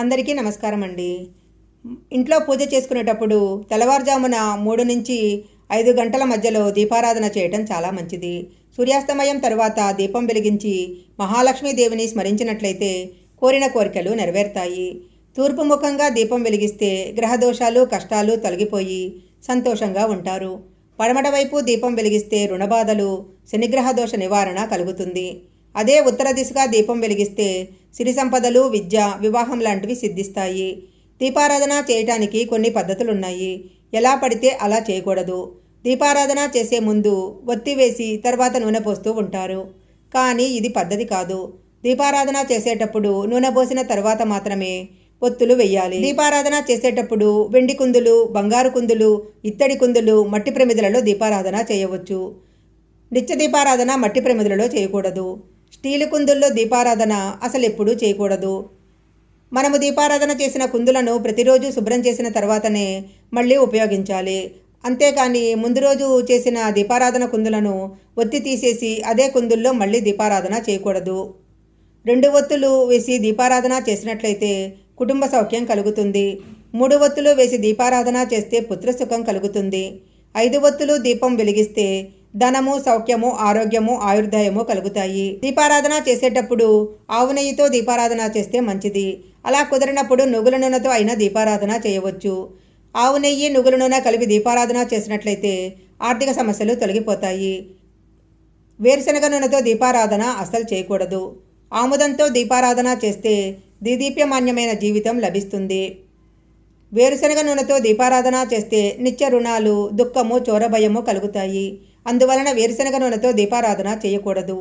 అందరికీ నమస్కారం అండి ఇంట్లో పూజ చేసుకునేటప్పుడు తెల్లవారుజామున మూడు నుంచి ఐదు గంటల మధ్యలో దీపారాధన చేయటం చాలా మంచిది. సూర్యాస్తమయం తర్వాత దీపం వెలిగించి మహాలక్ష్మీదేవిని స్మరించినట్లయితే కోరిన కోరికలు నెరవేరుతాయి. తూర్పు ముఖంగా దీపం వెలిగిస్తే గ్రహదోషాలు కష్టాలు తొలగిపోయి సంతోషంగా ఉంటారు. పడమట వైపు దీపం వెలిగిస్తే రుణబాధలు శనిగ్రహ దోష నివారణ కలుగుతుంది. అదే ఉత్తర దిశగా దీపం వెలిగిస్తే సిరి సంపదలు విద్య వివాహం లాంటివి సిద్ధిస్తాయి. దీపారాధన చేయటానికి కొన్ని పద్ధతులున్నాయి. ఎలా పడితే అలా చేయకూడదు. దీపారాధన చేసే ముందు ఒత్తి వేసి తర్వాత నూనె పోస్తూ ఉంటారు. కానీ ఇది పద్ధతి కాదు. దీపారాధన చేసేటప్పుడు నూనె పోసిన తర్వాత మాత్రమే ఒత్తులు వెయ్యాలి దీపారాధన చేసేటప్పుడు వెండి కుందులు బంగారు కుందులు ఇత్తడి కుందులు మట్టి ప్రమిదలలో దీపారాధన చేయవచ్చు. నిత్య దీపారాధన మట్టి ప్రమిదలలో చేయకూడదు. స్టీలు కుందుల్లో దీపారాధన అసలు ఎప్పుడూ చేయకూడదు. మనము దీపారాధన చేసిన కుందులను ప్రతిరోజు శుభ్రం చేసిన తర్వాతనే మళ్ళీ ఉపయోగించాలి. అంతేకాని ముందు రోజు చేసిన దీపారాధన కుందులను ఒత్తి తీసేసి అదే కుందుల్లో మళ్ళీ దీపారాధన చేయకూడదు. రెండు ఒత్తులు వేసి దీపారాధన చేసినట్లయితే కుటుంబ సౌఖ్యం కలుగుతుంది. మూడు ఒత్తులు వేసి దీపారాధన చేస్తే పుత్రసుఖం కలుగుతుంది. ఐదు ఒత్తులు దీపం వెలిగిస్తే ధనము సౌఖ్యము ఆరోగ్యము ఆయుర్దాయము కలుగుతాయి. దీపారాధన చేసేటప్పుడు ఆవు నెయ్యితో దీపారాధన చేస్తే మంచిది. అలా కుదిరినప్పుడు నువ్వుల నూనెతో అయినా దీపారాధన చేయవచ్చు. ఆవు నెయ్యి నువ్వుల నూనె కలిపి దీపారాధన చేసినట్లయితే ఆర్థిక సమస్యలు తొలగిపోతాయి. వేరుశనగ నూనెతో దీపారాధన అస్సలు చేయకూడదు. ఆముదంతో దీపారాధన చేస్తే దిదీప్యమాన్యమైన జీవితం లభిస్తుంది. వేరుశనగ నూనెతో దీపారాధన చేస్తే నిత్య రుణాలు దుఃఖము చోరభయము కలుగుతాయి. అందువలన వేరుశనగ నూనెతో దీపారాధన చేయకూడదు.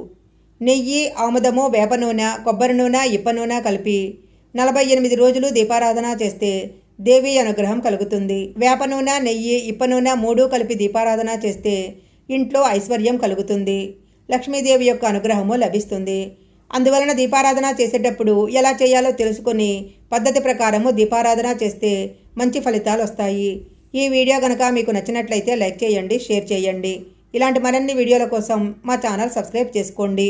నెయ్యి ఆముదము వేప నూనె కొబ్బరి నూనె ఇప్ప నూనె కలిపి నలభై ఎనిమిది రోజులు దీపారాధన చేస్తే దేవి అనుగ్రహం కలుగుతుంది. వేప నూనె నెయ్యి ఇప్ప నూనె మూడు కలిపి దీపారాధన చేస్తే ఇంట్లో ఐశ్వర్యం కలుగుతుంది. లక్ష్మీదేవి యొక్క అనుగ్రహము లభిస్తుంది. అందువలన దీపారాధన చేసేటప్పుడు ఎలా చేయాలో తెలుసుకొని పద్ధతి ప్రకారము దీపారాధన చేస్తే మంచి ఫలితాలు వస్తాయి. ఈ వీడియో కనుక మీకు నచ్చినట్లయితే లైక్ చేయండి షేర్ చేయండి. ఇలాంటి మరిన్ని వీడియోల కోసం మా ఛానల్ సబ్స్క్రైబ్ చేసుకోండి.